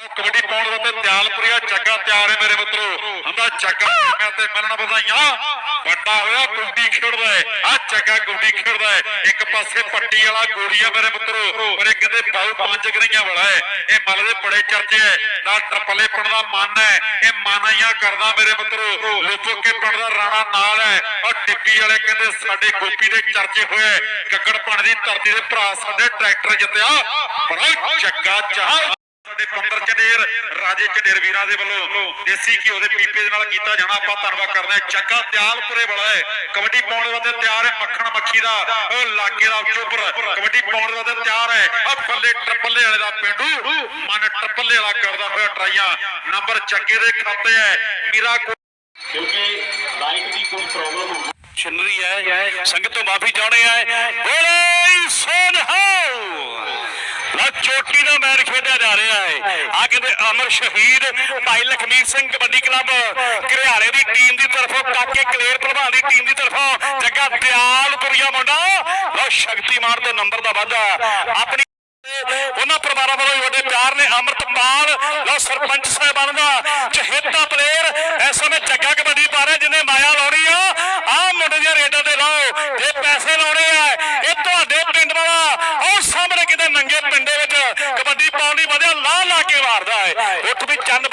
ਕਬੱਡੀ ਪਾਉਣ ਵਾਸਤੇ ਤਿਆਲਪੁਰੀਆ ਚੱਗਾ ਤਿਆਰ ਹੈ ਮੇਰੇ ਮਿੱਤਰੋ। ਹੁੰਦਾ ਚੱਗਾ ਮੈਂ ਤੇ ਮਿਲਣ ਵਧਾਈਆਂ। ਵੱਡਾ ਹੋਇਆ ਗੁੱਡੀ ਖੇਡਦਾ ਹੈ। ਆ ਚੱਗਾ ਗੁੱਡੀ ਖੇਡਦਾ ਹੈ। ਇੱਕ ਪਾਸੇ ਪੱਟੀ ਵਾਲਾ ਗੋੜੀ ਮੇਰੇ ਮਿੱਤਰੋ, ਪਰ ਇੱਕ ਕਹਿੰਦੇ ਬਾਉ ਪੰਜ ਗਰੀਆਂ ਵਾਲਾ ਹੈ। ਇਹ ਮੱਲ ਦੇ ਬੜੇ ਚਰਚੇ ਹੈ। ਨਾਲ ਟਰਪਲੇ ਪਿੰਡ ਦਾ ਮਨ ਹੈ। ਇਹ ਮਾਨਾਈਆਂ ਕਰਦਾ ਮੇਰੇ ਮਿੱਤਰੋ। ਲੋਚੋ ਕੇ ਪਿੰਡ ਦਾ ਰਾਣਾ ਨਾਲ ਹੈ। ਔਰ ਟਿੱਪੀ ਵਾਲੇ ਕਹਿੰਦੇ ਸਾਡੇ ਗੋਪੀ ਦੇ ਚਰਚੇ ਹੋਏ ਗੱਗੜ ਪਿੰਡ ਦੀ ਧਰਤੀ ਦੇ ਭਰਾ ਸਾਡੇ ਟਰੈਕਟਰ ਜਿੱਤਿਆ। ਬੜਾ ਚੱਗਾ ਚਾਹ ਸਾਡੇ ਪੰਦਰ ਚੰਡੇਰ ਰਾਜੇ ਚੰਡੇਰ ਵੀਰਾਂ ਦੇ ਵੱਲੋਂ ਦੇਸੀ ਘਿਓ ਦੇ ਪੀਪੇ ਦੇ ਨਾਲ ਕੀਤਾ ਜਾਣਾ ਆਪਾਂ ਧੰਨਵਾਦ ਕਰਦੇ ਹਾਂ। ਚੱਗਾ ਦਿਆਲਪੁਰੇ ਵਾਲਾ ਹੈ। ਕਬੱਡੀ ਪਾਉਣ ਦੇ ਵਾਸਤੇ ਤਿਆਰ ਹੈ ਮੱਖਣ ਮੱਖੀ ਦਾ ਉਹ ਲਾਗੇ ਦਾ ਚੋਬਰ ਕਬੱਡੀ ਪਾਉਣ ਦੇ ਵਾਸਤੇ ਤਿਆਰ ਹੈ। ਆ ਪੱਲੇ ਟੱਪਲੇ ਵਾਲੇ ਦਾ ਪਿੰਡੂ। ਮਨ ਟੱਪਲੇ ਵਾਲਾ ਕਰਦਾ ਹੋਇਆ ਟਰਾਈਆਂ। ਨੰਬਰ ਚੱਗੇ ਦੇ ਖਾਤੇ ਹੈ। ਮੀਰਾ ਕਿਉਂਕਿ ਲਾਈਟ ਦੀ ਕੋਈ ਪ੍ਰੋਬਲਮ ਛਿੰਨਰੀ ਹੈ ਸੰਗਤ ਤੋਂ ਮਾਫੀ ਚਾਹੁੰਦੇ ਆ ਬੋਲੇ ਸੋਨਹਾਉ ਲਾ ਚੋਟੀ ਦਾ ਮੈਚ ਖੇਡਿਆ ਜਾ ਰਿਹਾ ਹੈ। ਆ ਕਹਿੰਦੇ ਅਮਰ ਸ਼ਹੀਦ ਭਾਈ ਲਖਮੀਰ ਸਿੰਘ ਕਬੱਡੀ ਕਲੱਬ ਘਰਿਆਲੇ ਦੀ ਟੀਮ ਦੀ ਤਰਫੋਂ ਕਾਕੇ ਕਲੇਰ ਭਲਵਾਨ ਦੀ ਟੀਮ ਦੀ ਤਰਫੋਂ ਜੱਗਾ ਦਿਆਲਪੁਰੀਆ ਮੁੰਡਾ। ਲਓ ਸ਼ਕਤੀਮਾਨ ਤੋਂ ਨੰਬਰ ਦਾ ਵਾਧਾ। ਆਪਣੀ ਉਹਨਾਂ ਪਰਿਵਾਰਾਂ ਵੱਲੋਂ ਵੱਡੇ ਪਿਆਰ ਨੇ। ਅਮਰਤਪਾਲ ਲਓ ਸਰਪੰਚ ਸਾਹਿਬਾਨ ਦਾ ਚਹੇਤਾ ਪਲੇਅਰ ਇਸ ਸਮੇਂ ਜੱਗਾ ਕਬੱਡੀ ਪਾ ਰਿਹਾ ਜਿਹਨੇ ਮਾਇਆ ਲਾਉਣੀ ਆ ਆਹ ਮੁੰਡੇ ਦੀਆਂ ਰੇਡਾਂ ਤੇ ਲਾਓ ਜੇ ਪੈਸੇ ਲਾਉਣੇ ਆ ਇਹ ਤੁਹਾਡੇ ਪਿੰਡ ਵਾਲਾ ਔਰ ਸਾਹਮਣੇ ਕਿਤੇ ਨੰਗੇ ਪਿੰਡੇ ਵਿੱਚ ਕਬੱਡੀ ਪਾਉਣ ਲਈ ਵਧਿਆ ਲਾ ਲਾ ਕੇ ਮਾਰਦਾ ਹੈ। ਉੱਠ ਵੀ ਚੰਨ